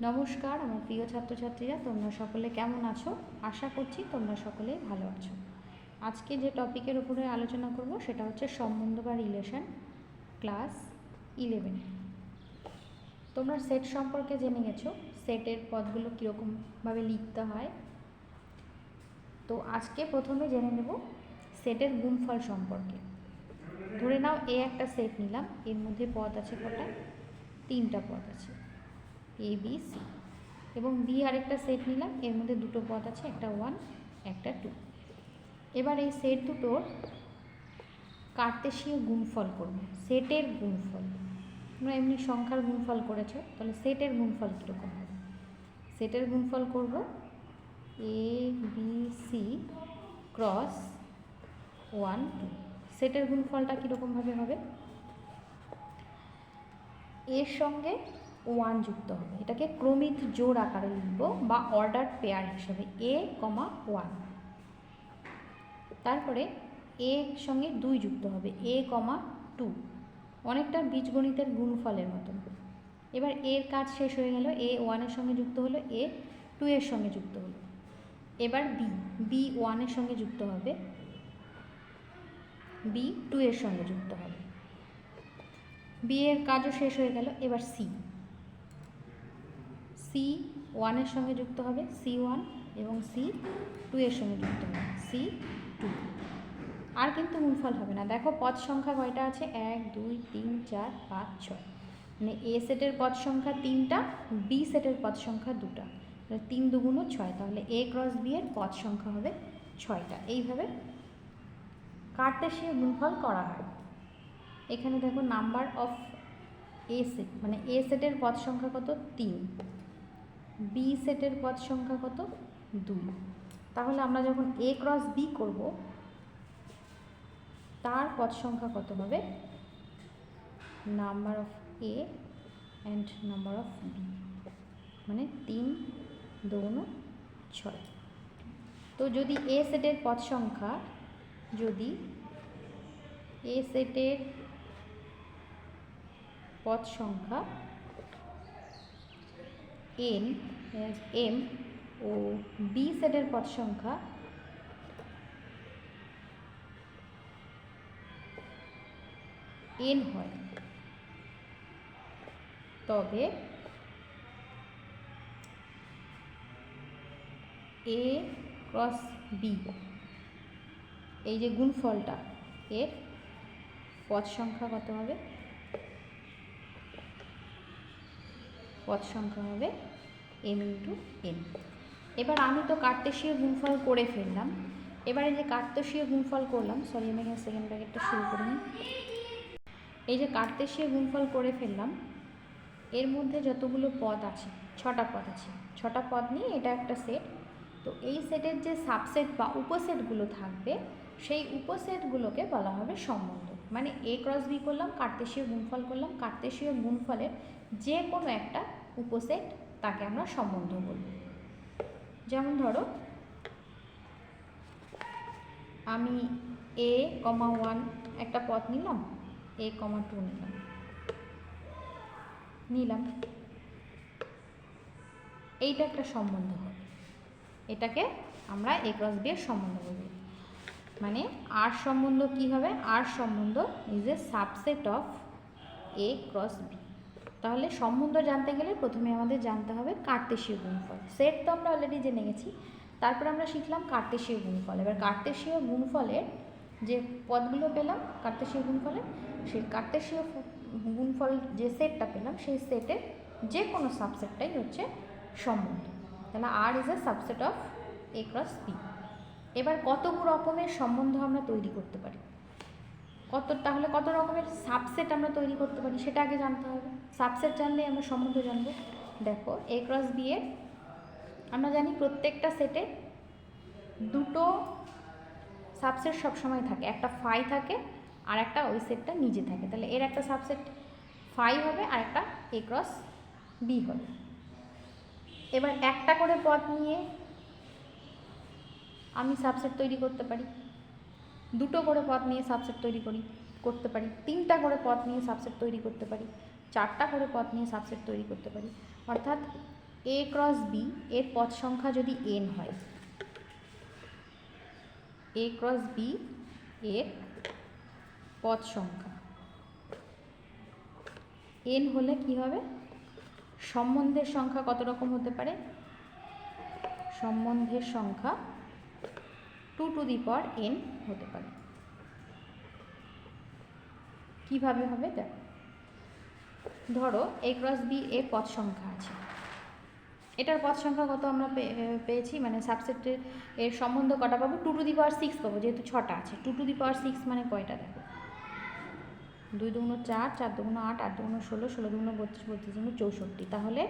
নমস্কার, আমার প্রিয় ছাত্রছাত্রীরা, তোমরা সকলে কেমন আছো? আশা করছি তোমরা সকলে ভালো আছো। আজকে যে টপিকের উপরে আলোচনা করব সেটা হচ্ছে সম্বন্ধ বা রিলেশন ক্লাস ইলেভেন তোমরা সেট সম্পর্কে জেনে গেছো সেটের পদগুলো কীরকমভাবে লিখতে হয়। তো আজকে প্রথমে জেনে নেব সেটের গুণফল সম্পর্কে। ধরে নাও, এ একটা সেট নিলাম, এর মধ্যে পদ আছে কটা? তিনটা পদ আছে। এ বি সি এবং বি আরেকটা সেট নিলাম, এর মধ্যে দুটো পদ আছে, একটা ওয়ান একটা টু এবার এই সেট দুটোর কার্তেশীয় গুণফল করব সেটের গুণফল। তোমরা এমনি সংখ্যার গুণফল করেছ, তাহলে সেটের গুণফল কীরকম হবে? সেটের গুণফল করব A B C cross one two সেটের গুণফলটা কীরকমভাবে হবে? এর সঙ্গে ওয়ান যুক্ত হবে। এটাকে ক্রমিক জোড় আকারে লিখব বা অর্ডার পেয়ার হিসেবে এ কমা ওয়ান তারপরে এর সঙ্গে দুই যুক্ত হবে এ কমা টু অনেকটা বীজগণিতের গুণফলের মতন। এবার এর কাজ শেষ হয়ে গেল এ ওয়ানের সঙ্গে যুক্ত হলো এ টু এর সঙ্গে যুক্ত হলো। এবার বি বি ওয়ানের সঙ্গে যুক্ত হবে বি টু এর সঙ্গে যুক্ত হবে। বি এর কাজও শেষ হয়ে গেল, এবার সি সি ওয়ানের সঙ্গে যুক্ত হবে সি ওয়ান এবং সি টু এর সঙ্গে যুক্ত হবে সি টু আর কিন্তু গুণফল হবে না। দেখো পদ সংখ্যা কয়টা আছে? এক, দুই, তিন, চার, পাঁচ, ছয়। মানে এ সেটের পদ সংখ্যা তিনটা বি সেটের পদ সংখ্যা দুটা। তিন দুগুণ ছয়, তাহলে এ ক্রস বি এর পদ সংখ্যা হবে ছয়টা। এইভাবে কার্তেশীয় গুণফল করা হয়। এখানে দেখো নাম্বার অফ এ সেট মানে এ সেটের পদ সংখ্যা কত? তিন। বি সেটের পদ সংখ্যা কত? দুই। তাহলে আমরা যখন এ ক্রস বি করব, তার পদ সংখ্যা কত হবে number of A and number of B মানে তিন, দোনো, ছয়। তো যদি এ সেটের পদ সংখ্যা, যদি এ সেটের পদ সংখ্যা এন, এম ও বি সেটের পদ সংখ্যা এন হয়। তবে এ ক্রস বি, এই যে গুণফলটা, এর পদ সংখ্যা কত হবে? পদ সংখ্যা হবে এম ইন্টু এন এবার আমি তো কার্তেশীয় গুণফল করে ফেললাম। এবারে যে কার্তেশীয় গুণফল করলাম সরি আমি এখানে সেকেন্ড ব্র্যাকেটটা শুরু করে নিই। এই যে কার্তেশীয় গুণফল করে ফেললাম, এর মধ্যে যতগুলো পদ আছে, ছটা পদ আছে, ছটা পদ নিয়ে এটা একটা সেট তো এই সেটের যে সাবসেট বা উপসেটগুলো থাকবে, সেই উপসেটগুলোকে বলা হবে সম্বন্ধ। মানে এ ক্রস বি করলাম, কার্তেশীয় গুণফল করলাম, কার্তেশীয় গুণফলের যে কোনো একটা উপসেট তাকে আমরা সম্বন্ধ বলব। যেমন ধরো, আমি এ কমা ওয়ান একটা পথ নিলাম এ কমা টু নিলাম। নিলাম। এইটা একটা সম্বন্ধ হবে। এটাকে আমরা এ ক্রস বি এর সম্বন্ধ বলব। মানে আর সম্বন্ধ কি হবে? আর সম্বন্ধ is a subset of A cross B তাহলে সম্বন্ধ জানতে গেলে প্রথমে আমাদের জানতে হবে কার্তেশীয় গুণফল। সেট তো আমরা অলরেডি জেনে গেছি। তারপর আমরা শিখলাম কার্তেশীয় গুণফল। এবার কার্তেশীয় গুণফলের যে পদগুলো পেলাম, কার্তেশীয় গুণফলের সেই কার্তেশীয় গুণফল যে সেটটা পেলাম, সেই সেটের যে কোনো সাবসেটটাই হচ্ছে সম্বন্ধ। তাহলে R is a subset of A cross B এবার কত রকমের সম্বন্ধ আমরা তৈরি করতে পারি? কত, তাহলে কত রকমের সাবসেট আমরা তৈরি করতে পারি সেটা আগে জানতে হবে। সাবসেট জানলে আমরা সম্বন্ধ জানব। দেখো এ ক্রস বি এর, আমরা জানি প্রত্যেকটা সেটে দুটো সাবসেট সবসময় থাকে। একটা ফাই থাকে আর একটা ওই সেটটা নিজে থাকে। তাহলে এর একটা সাবসেট ফাই হবে আর একটা এ ক্রস বি হবে। এবার একটা করে পথ নিয়ে আমি সাবসেট তৈরি করতে পারি। দুটো করে পথ নিয়ে সাবসেট তৈরি করি, করতে পারি। তিনটা করে পথ নিয়ে সাবসেট তৈরি করতে পারি। চারটা করে পথ নিয়ে সাবসেট তৈরি করতে পারি। অর্থাৎ এ ক্রস বি এর পথ সংখ্যা যদি এন হয় এ ক্রস বি এর পথ সংখ্যা। এন হলে কি হবে? সম্বন্ধের সংখ্যা কত রকম হতে পারে? সম্বন্ধের সংখ্যা two to the power n হতে পারে। কীভাবে হবে? দেখো। ধরো এ ক্রস বি এর পথ সংখ্যা আছে। এটার পথ সংখ্যা কত আমরা পেয়েছি? মানে সাবসেটের এর সম্বন্ধ কটা পাবো? Two to the power six পাবো, যেহেতু ছটা আছে। Two to the power six মানে কয়টা দেখো? দুই দুগুণ চার চার দুগুণ আট আট দুগুণ ষোলো ষোলো দুগুণ বত্রিশ বত্রিশ দুগুণ চৌষট্টি। তাহলে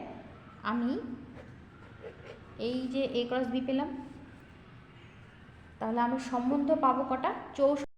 আমি এই যে এ ক্রস বি পেলাম তাহলে আমি সম্বন্ধ পাবো কটা? চৌষট্টি